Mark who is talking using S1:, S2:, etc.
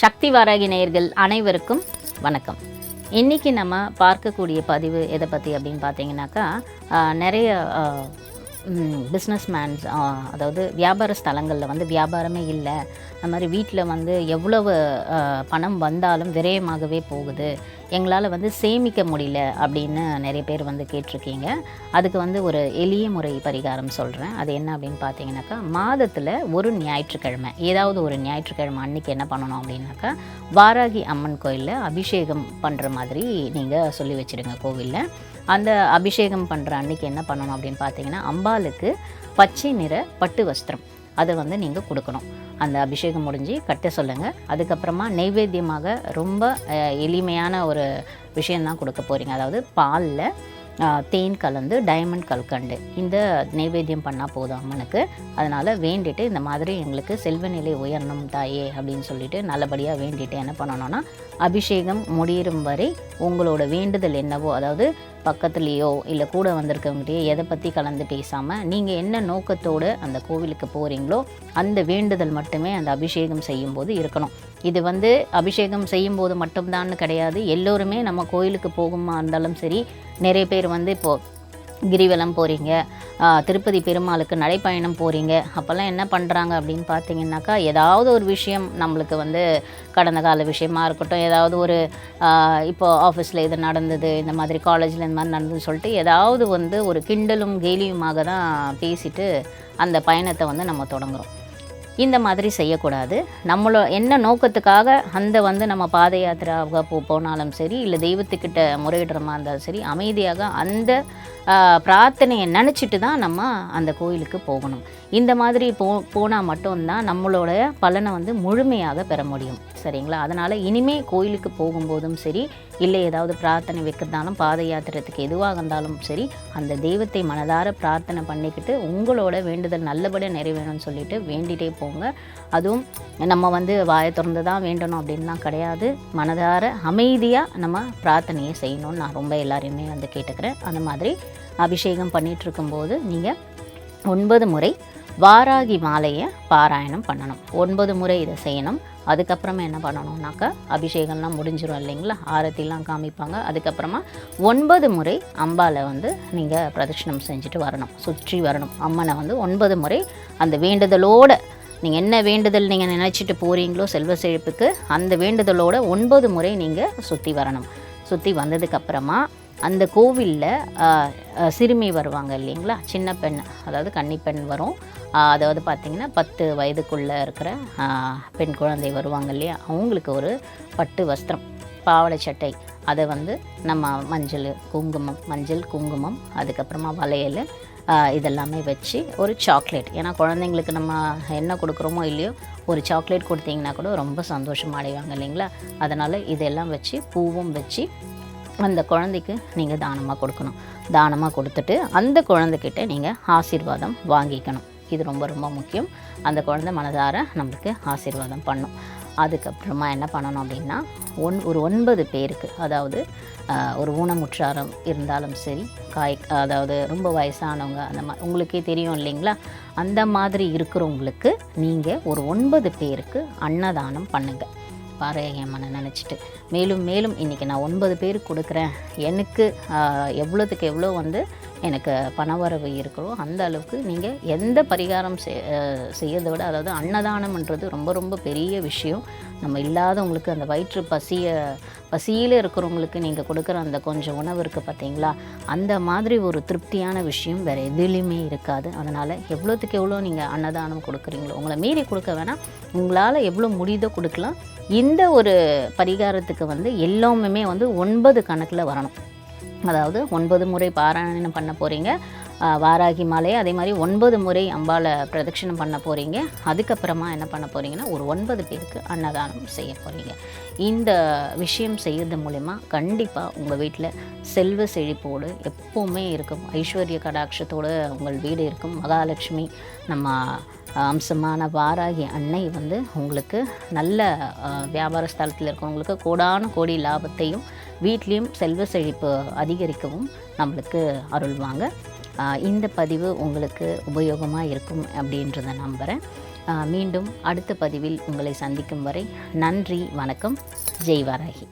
S1: சக்தி வாராகி நேயர்கள் அனைவருக்கும் வணக்கம். இன்றைக்கி நம்ம பார்க்கக்கூடிய பதிவு எதை பற்றி அப்படின்னு பார்த்தீங்கன்னாக்கா நிறைய பிஸ்னஸ் மேன்ஸ் அதாவது வியாபார ஸ்தலங்களில் வந்து வியாபாரமே இல்லை. அந்த மாதிரி வீட்டில் வந்து எவ்வளவு பணம் வந்தாலும் விரயமாகவே போகுது. எங்களால் வந்து சேமிக்க முடியல அப்படின்னு நிறைய பேர் வந்து கேட்டிருக்கீங்க. அதுக்கு வந்து ஒரு எளிய முறை பரிகாரம் சொல்கிறேன் அது என்ன அப்படின்னு பார்த்தீங்கன்னாக்கா மாதத்தில் ஒரு ஞாயிற்றுக்கிழமை ஏதாவது ஒரு ஞாயிற்றுக்கிழமை அன்னைக்கு என்ன பண்ணணும் அப்படின்னாக்கா வாராகி அம்மன் கோயிலில் அபிஷேகம் பண்ணுற மாதிரி நீங்கள் சொல்லி வச்சுடுங்க கோவிலில். அந்த அபிஷேகம் பண்ணுற அன்னைக்கு என்ன பண்ணணும் அப்படின்னு பார்த்தீங்கன்னா அம்பாளுக்கு பச்சை நிற பட்டு வஸ்திரம். அதை வந்து நீங்கள் கொடுக்கணும். அந்த அபிஷேகம் முடிஞ்சு கட்ட சொல்லுங்கள் அதுக்கப்புறமா நைவேத்தியமாக ரொம்ப எளிமையான ஒரு விஷயந்தான் கொடுக்க போகிறீங்க அதாவது பாலில் தேன் கலந்து டைமண்ட் கல்கண்டு. இந்த நைவேத்தியம் பண்ணால் போதும் அம்மனுக்கு. அதனால் வேண்டிட்டு இந்த மாதிரி எங்களுக்கு செல்வ நிலை உயரணும் தாயே அப்படின்னு சொல்லிட்டு நல்லபடியாக வேண்டிட்டு என்ன பண்ணணும்னா அபிஷேகம் முடியும் வரை உங்களோட வேண்டுதல் என்னவோ அதாவது பக்கத்துலேயோ இல்லை கூட வந்திருக்கவங்ககிட்டயோ எதை பற்றி கலந்து பேசாமல் நீங்கள் என்ன நோக்கத்தோடு அந்த கோவிலுக்கு போகிறீங்களோ அந்த வேண்டுதல் மட்டுமே அந்த அபிஷேகம் செய்யும்போது இருக்கணும். இது வந்து அபிஷேகம் செய்யும்போது மட்டும்தான்னு கிடையாது. எல்லோருமே நம்ம கோயிலுக்கு போகுமா இருந்தாலும் சரி நிறைய பேர் வந்து இப்போது கிரிவலம் போகிறீங்க திருப்பதி பெருமாளுக்கு நடைப்பயணம் போகிறீங்க அப்போல்லாம் என்ன பண்ணுறாங்க அப்படின்னு பார்த்தீங்கன்னாக்கா ஏதாவது ஒரு விஷயம் நம்மளுக்கு வந்து கடந்த கால விஷயமா இருக்கட்டும் ஏதாவது ஒரு இப்போ ஆஃபீஸில் இது நடந்தது இந்த மாதிரி காலேஜில் இந்த மாதிரி நடந்ததுன்னு சொல்லிட்டு ஏதாவது வந்து ஒரு கிண்டலும் கேலியுமாக தான் பேசிட்டு அந்த பயணத்தை வந்து நம்ம தொடங்குகிறோம் இந்த மாதிரி செய்யக்கூடாது. நம்மளோ என்ன நோக்கத்துக்காக அந்த வந்து நம்ம பாத யாத்திராவாக போ போனாலும் சரி இல்லை தெய்வத்துக்கிட்ட முறையிடுற மாதிரி இருந்தாலும் சரி அமைதியாக அந்த பிரார்த்தனையை நினச்சிட்டு தான் நம்ம அந்த கோயிலுக்கு போகணும். இந்த மாதிரி போ போனால் மட்டும்தான் நம்மளோட பலனை வந்து முழுமையாக பெற முடியும். சரிங்களா? அதனால் இனிமேல் கோயிலுக்கு போகும்போதும் சரி இல்லை ஏதாவது பிரார்த்தனை வைக்கிறதாலும் பாத யாத்திரத்துக்கு எதுவாக இருந்தாலும் சரி அந்த தெய்வத்தை மனதார பிரார்த்தனை பண்ணிக்கிட்டு உங்களோட வேண்டுதல் நல்லபடியாக நிறைவேணும்னு சொல்லிட்டு வேண்டிகிட்டே போங்க. அதுவும் நம்ம வந்து வாயை திறந்து தான் வேண்டணும் அப்படின்லாம் கிடையாது. மனதார அமைதியாக நம்ம பிரார்த்தனையை செய்யணும்னு நான் ரொம்ப எல்லாரையுமே வந்து கேட்டுக்கிறேன். அந்த மாதிரி அபிஷேகம் பண்ணிகிட்ருக்கும்போது நீங்கள் ஒன்பது முறை வாராகி மாலையை பாராயணம் பண்ணணும். ஒன்பது முறை இதை செய்யணும். அதுக்கப்புறமா என்ன பண்ணணும்னாக்கா அபிஷேகம்லாம் முடிஞ்சிடும் இல்லைங்களா? ஆரத்திலாம் காமிப்பாங்க. அதுக்கப்புறமா ஒன்பது முறை அம்பாவில் வந்து நீங்கள் பிரதட்சணம் செஞ்சுட்டு வரணும். சுற்றி வரணும். அம்மனை வந்து ஒன்பது முறை அந்த வேண்டுதலோட நீங்கள் என்ன வேண்டுதல் நீங்கள் நினச்சிட்டு போகிறீங்களோ செல்வ செழிப்புக்கு அந்த வேண்டுதலோட ஒன்பது முறை நீங்கள் சுற்றி வரணும். சுற்றி வந்ததுக்கப்புறமா அந்த கோவிலில் சிறுமி வருவாங்க இல்லைங்களா? சின்ன பெண் அதாவது கன்னிப்பெண் வரும். அதாவது பார்த்திங்கன்னா பத்து வயதுக்குள்ளே இருக்கிற பெண் குழந்தை வருவாங்க இல்லையா? அவங்களுக்கு ஒரு பட்டு வஸ்திரம் பாவளை சட்டை. அதை வந்து நம்ம மஞ்சள் குங்குமம் மஞ்சள் குங்குமம் அதுக்கப்புறமா வளையல் இதெல்லாமே வச்சு ஒரு சாக்லேட். ஏன்னா குழந்தைங்களுக்கு நம்ம என்ன கொடுக்குறோமோ இல்லையோ ஒரு சாக்லேட் கொடுத்தீங்கன்னா கூட ரொம்ப சந்தோஷம் அடைவாங்க இல்லைங்களா? அதனால் இதெல்லாம் வச்சு பூவும் வச்சு அந்த குழந்தைக்கு நீங்கள் தானமாக கொடுக்கணும். தானமாக கொடுத்துட்டு அந்த குழந்தைக்கிட்ட நீங்கள் ஆசீர்வாதம் வாங்கிக்கணும். இது ரொம்ப ரொம்ப முக்கியம். அந்த குழந்தை மனதார நம்மளுக்கு ஆசீர்வாதம் பண்ணும். அதுக்கப்புறமா என்ன பண்ணணும் அப்படின்னா ஒன் ஒரு ஒன்பது பேருக்கு அதாவது ஒரு ஊனமுற்றாரம் இருந்தாலும் சரி காய் அதாவது ரொம்ப வயசானவங்க அந்த மாதிரி உங்களுக்கே தெரியும் இல்லைங்களா? அந்த மாதிரி இருக்கிறவங்களுக்கு நீங்கள் ஒரு ஒன்பது பேருக்கு அன்னதானம் பண்ணுங்கள் பாறையம்மனை நினச்சிட்டு. மேலும் மேலும் இன்றைக்கி நான் ஒன்பது பேருக்கு கொடுக்குறேன். எனக்கு எவ்வளோத்துக்கு எவ்வளோ வந்து எனக்கு பணவரவு இருக்கிறோ அந்த அளவுக்கு நீங்கள் எந்த பரிகாரம் செய் செய்யறதை விட அதாவது அன்னதானம்ன்றது ரொம்ப ரொம்ப பெரிய விஷயம். நம்ம இல்லாதவங்களுக்கு அந்த வயிற்று பசிய பசியில் இருக்கிறவங்களுக்கு நீங்கள் கொடுக்குற அந்த கொஞ்சம் உணவு இருக்குது பார்த்தீங்களா அந்த மாதிரி ஒரு திருப்தியான விஷயம் வேறு எதுலேயுமே இருக்காது. அதனால் எவ்வளோத்துக்கு எவ்வளோ நீங்கள் அன்னதானம் கொடுக்குறீங்களோ உங்களை மீறி கொடுக்க வேணாம். உங்களால் எவ்வளோ முடியுதோ கொடுக்கலாம். இந்த ஒரு பரிகாரத்துக்கு வந்து எல்லாமே வந்து ஒன்பது கணக்கில் வரணும். அதாவது ஒன்பது முறை பாராயணம் பண்ண போகிறீங்க வாராகி மாலை அதே மாதிரி ஒன்பது முறை அம்பாளை பிரதட்சணம் பண்ண போகிறீங்க அதுக்கப்புறமா என்ன பண்ண போகிறீங்கன்னா ஒரு ஒன்பது பேருக்கு அன்னதானம் செய்ய போகிறீங்க இந்த விஷயம் செய்கிறது மூலயமா கண்டிப்பாக உங்கள் வீட்டில் செல்வ செழிப்போடு எப்போவுமே இருக்கும். ஐஸ்வர்ய கடாட்சத்தோடு உங்கள் வீடு இருக்கும். மகாலட்சுமி நம்ம அம்சமான வாராகி அன்னை வந்து உங்களுக்கு நல்ல வியாபார ஸ்தலத்தில் இருக்கிறவங்களுக்கு கோடான கோடி லாபத்தையும் வீட்லேயும் செல்வ செழிப்பு அதிகரிக்கவும் நம்மளுக்கு அருள்வாங்க இந்த பதிவு உங்களுக்கு உபயோகமாக இருக்கும் அப்படின்றத நம்புகிறேன் மீண்டும் அடுத்த பதிவில் உங்களை சந்திக்கும் வரை நன்றி வணக்கம். ஜெய் வாராகி